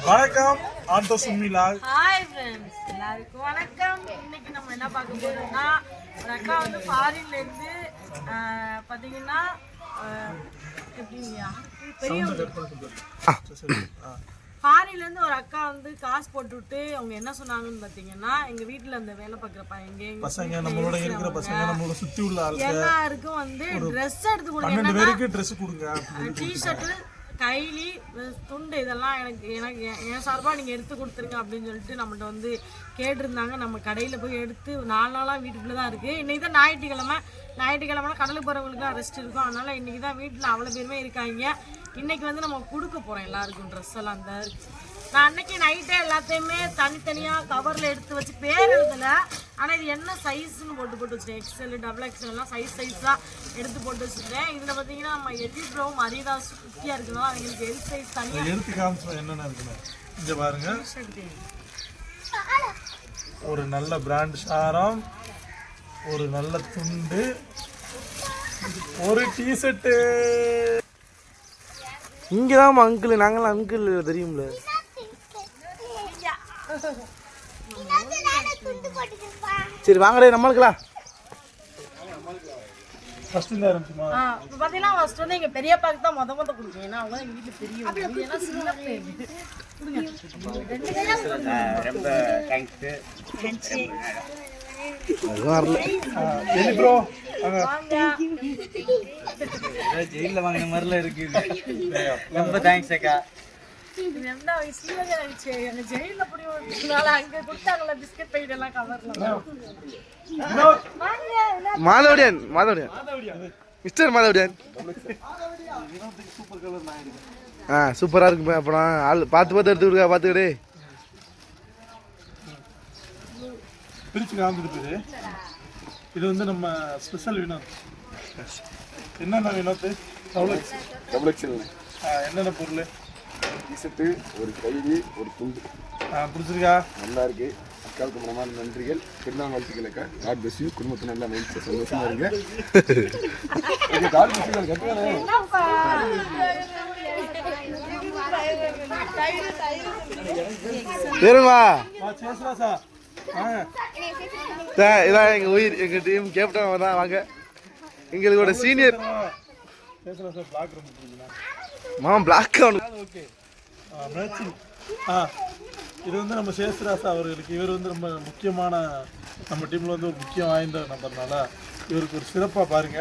வணக்கம் ஆண்டோ சும்மிலால் hi friends எல்லாருக்கும் வணக்கம். இன்னைக்கு நம்ம என்ன பார்க்க போறோம்னா ஒரு அக்கா வந்து ஃபாரின்ல இருந்து பாத்தீங்கன்னா ஆஹ், எப்படிங்கய்யா பெரிய ஃபாரின்ல இருந்து ஒரு அக்கா வந்து காசு போட்டு விட்டு அவங்க என்ன சொன்னாங்கன்னு பாத்தீங்கன்னா எங்க வீட்ல அந்த வேலை பார்க்குற பையங்க பசங்க நம்மளோட இருக்கிற பசங்க நம்மளோட சுத்தி உள்ள எல்லாருக்கும் வந்து ட்ரெஸ் எடுத்து கொடுங்க. டிஷர்ட்டு கைலி துண்டு இதெல்லாம் எனக்கு எனக்கு என் என் சார்பாக நீங்கள் எடுத்து கொடுத்துருங்க அப்படின்னு சொல்லிட்டு நம்மகிட்ட வந்து கேட்டிருந்தாங்க. நம்ம கடையில் போய் எடுத்து நாலு நாளாக வீட்டுக்குள்ளே தான் இருக்குது இன்றைக்கி தான் ஞாயிற்றுக்கிழமை. ஞாயிற்றுக்கிழமை கடலுக்கு போகிறவங்களுக்கு ரெஸ்ட் இருக்கும். அதனால் இன்றைக்கி தான் வீட்டில் அவ்வளோ பேருமே இருக்காங்க. இன்றைக்கி வந்து நம்ம கொடுக்க போகிறோம் எல்லாருக்கும் ட்ரெஸ் எல்லாம். அந்த நான் அன்னைக்கு நைட்டே எல்லாத்தையுமே தனித்தனியாக கவரில் எடுத்து வச்சு பேர் எழுதலை. ஆனால் இது என்ன சைஸ்னு போட்டு போட்டு வச்சுட்டேன். எக்ஸ்எல் டபுள் எக்ஸ்எல் எல்லாம் சைஸ் சைஸாக எடுத்து போட்டு வச்சுருக்கேன் இதில் பார்த்தீங்கன்னா நம்ம எதி ப்ரோவும் அரிதாஸ் குட்டியாக இருக்கிறதுனால அவங்களுக்கு எல் சைஸ் தனியாக எடுத்து காமிச்சோம் என்னென்ன இருக்குன்னு? இங்க பாருங்க. ஒரு நல்ல பிராண்ட் சாரம் ஒரு நல்ல துண்டு ஒரு டிஷர்ட்டு இங்கதான் அங்கிள் நாங்களாம் அங்கிள் தெரியும்ல. சரி வாங்கடே நம்மளுக்குலாம். ஃபர்ஸ்ட் இந்த ஆரம்பிச்சுமா இப்போ பார்த்தீங்கன்னா ஃபர்ஸ்ட் வந்து எங்கள் பெரியப்பாக்கு தான் மொத மொதல் கொடுக்கும் ஏன்னா அவங்க எங்கள் வீட்டில் பெரிய ஏன்னா சின்ன பிள்ளைங்க. ரொம்ப தேங்க்ஸு வரல. எலி ப்ரோ வாங்க. ஜெயிலில் வாங்கின மாதிரிலாம் இருக்குது ரொம்ப தேங்க்ஸ் அக்கா. என்ன வயசுல எங்க ஜெயில புடினால அங்க கொடுத்தாங்கல்ல பிஸ்கட் பைட் எல்லாம் கவர்ல. வாங்க என்ன? மாதவடியான் மாதவடியான். மிஸ்டர் மாதவடியான். ஆ சூப்பராக இருக்குமே அப்புறம் ஆள் பார்த்து பார்த்து எடுத்து கொடுக்க பார்த்துக்கிட்டே பிரிச்சு போயிரு இது வந்து நம்ம ஸ்பெஷல் வினோத். என்னென்ன வினோத்? டபுள் எக்ஸல் என்னென்ன பொருள்? டிஷர்ட்டு ஒரு கைலி ஒரு துண்டு. பிடிச்சிருக்கா நல்லா இருக்கு. அக்காவுக்கு மனமான நன்றிகள். திருநாள் வாழ்த்துக்கள் அக்கா காட் பெஸ் யூ குடும்பத்தை நல்லா மகிழ்ச்சி சந்தோஷமா இருங்க. காட் பெஸ் யூ வாங்க இதான் எங்கள் உயிர் எங்கள் டீம் கேப்டன் தான். வாங்க. எங்களோட சீனியர் மாமா பிளாக் ஓகே. மேட்சிங் ஆ இது வந்து நம்ம சேஸ்ராசா அவர்களுக்கு இவர் வந்து ரொம்ப முக்கியமான நம்ம டீமில் வந்து ஒரு முக்கியம் வாய்ந்த நம்பர்னால இவருக்கு ஒரு சிறப்பாக பாருங்க.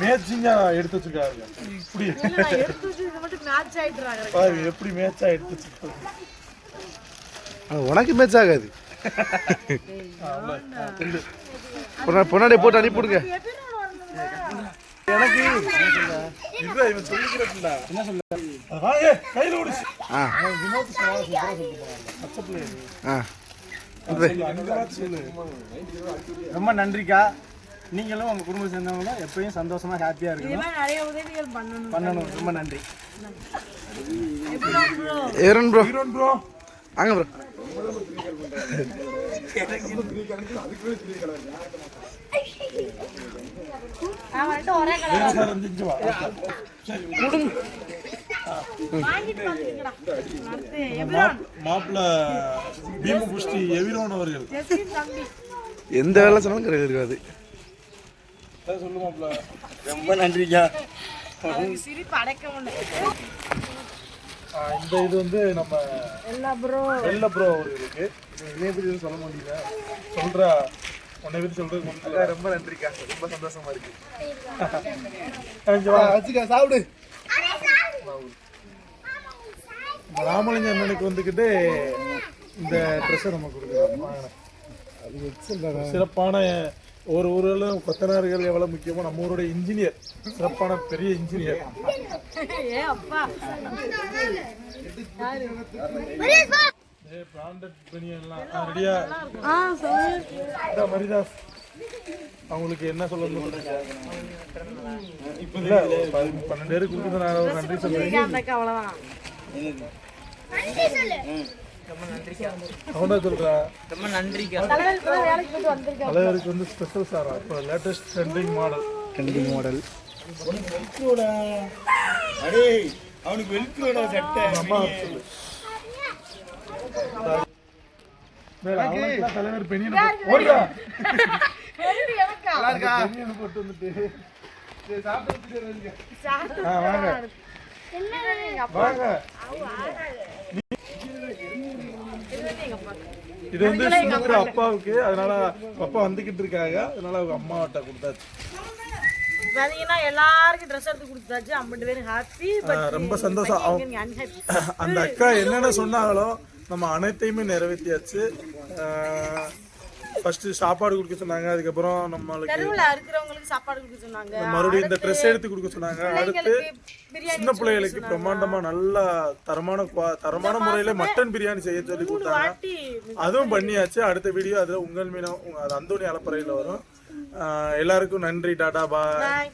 மேட்சிங்காக எடுத்து வச்சிருக்காருங்க. இப்படி நான் எடுத்து வச்சு இது மட்டும் மேட்ச் ஆயிட்டுறாங்க பாருங்க எப்படி மேட்சாக எடுத்து வச்சிருக்காரு. உனக்கு மேட்ச் ஆகாது. பொன்னாடி போட்டு அனுப்பிவிடுங்க எனக்கு இவன் சொல்லிக்கிறதுல என்ன சொல்ல? அங்க ரொம்ப நன்றிக்கா. நீங்களும் உங்கள் குடும்பம் சேர்ந்தவங்களும் எப்பயும் சந்தோஷமா ஹாப்பியாக இது இருக்கணும். மாதிரி நிறைய உதவிகள் பண்ணணும். ரொம்ப நன்றி. ஏரன் ப்ரோ ஹீரோன் ப்ரோ வாங்க ப்ரோ ஒரே கலர் மாப்பிள்ள பீம புஷ்டி எவிரோன் அவர்கள். எந்த வேலை சொன்னாலும் கிடையாது இருக்காது. அதான் சொல்லு மாப்பிள்ள ரொம்ப நன்றிக்கா. இந்த இது வந்து நம்ம எல்லா ப்ரோ வெள்ள ப்ரோ அவர்களுக்கு. இதே எதுவும் சொல்ல முடியல. சொல்றா. உன்னை பத்தி சொல்றது ரொம்ப நன்றிக்கா. ரொம்ப சந்தோஷமா இருக்கு. சாப்பிடு. ராமலிங்க அண்ணனுக்கு வந்துக்கிட்டு இந்த ட்ரெஸ்ஸை நம்ம கொடுக்குறோம். சிறப்பான ஒரு ஊரில் கொத்தனார்கள் எவ்வளவு முக்கியமோ நம்ம ஊரோட இன்ஜினியர் சிறப்பான பெரிய இன்ஜினியர் பிராண்டட் பனியன்லாம் ரெடியா மரிதாஸ். அவங்களுக்கு என்ன சொல்லுங்க இல்லை பன்னெண்டு பேருக்கு கொடுத்து நான் ஒரு நன்றி அவ்வளோதான் அவனா சொல்றா. ரொம்ப வந்திருக்கேன். தலைவருக்கு வந்து ஸ்பெஷல் சாரா இப்போ latest trending model trending model அடே அவனுக்கு வெளுக்குறோட சட்டை. அம்மா சொல்லு. தலைவர். பெரிய எனக்கா? பெனியனை போட்டு வந்துட்டு. சரி, சாப்பிட்டு வந்துட்டு இருங்க. ஆ, வாங்க. வாங்க. இது வந்து சுமந்திர அப்பாவுக்கு. அதனால அப்பா வந்துகிட்டு இருக்காங்க. அதனால அவங்க அம்மாவட்ட கொடுத்தாச்சு. பாத்தீங்கன்னா எல்லாருக்கும் ட்ரெஸ் எடுத்து கொடுத்தாச்சு. ஐம்பது பேரும் ஹாப்பி ரொம்ப சந்தோஷம். அந்த அக்கா என்னென்ன சொன்னாங்களோ நம்ம அனைத்தையுமே நிறைவேற்றியாச்சு ஃபர்ஸ்ட் சாப்பாடு கொடுக்க சொன்னாங்க அதுக்கப்புறம் நம்மளுக்கு தெருவுல இருக்கிறவங்களுக்கு சாப்பாடு கொடுக்க சொன்னாங்க. மறுபடியும் இந்த ட்ரெஸ் எடுத்து கொடுக்க சொன்னாங்க. அடுத்து சின்ன பிள்ளைகளுக்கு பிரம்மாண்டமா நல்லா தரமான குவா- தரமான முறையில மட்டன் பிரியாணி செய்ய சொல்லி கொடுத்தாங்க. அதுவும் பண்ணியாச்சு. அடுத்த வீடியோ அதுல உங்கள் மீனம் உங்க- அது அந்தோணி அலப்பறையில வரும். ஆஹ் எல்லாருக்கும் நன்றி டாடா பாய். பாய்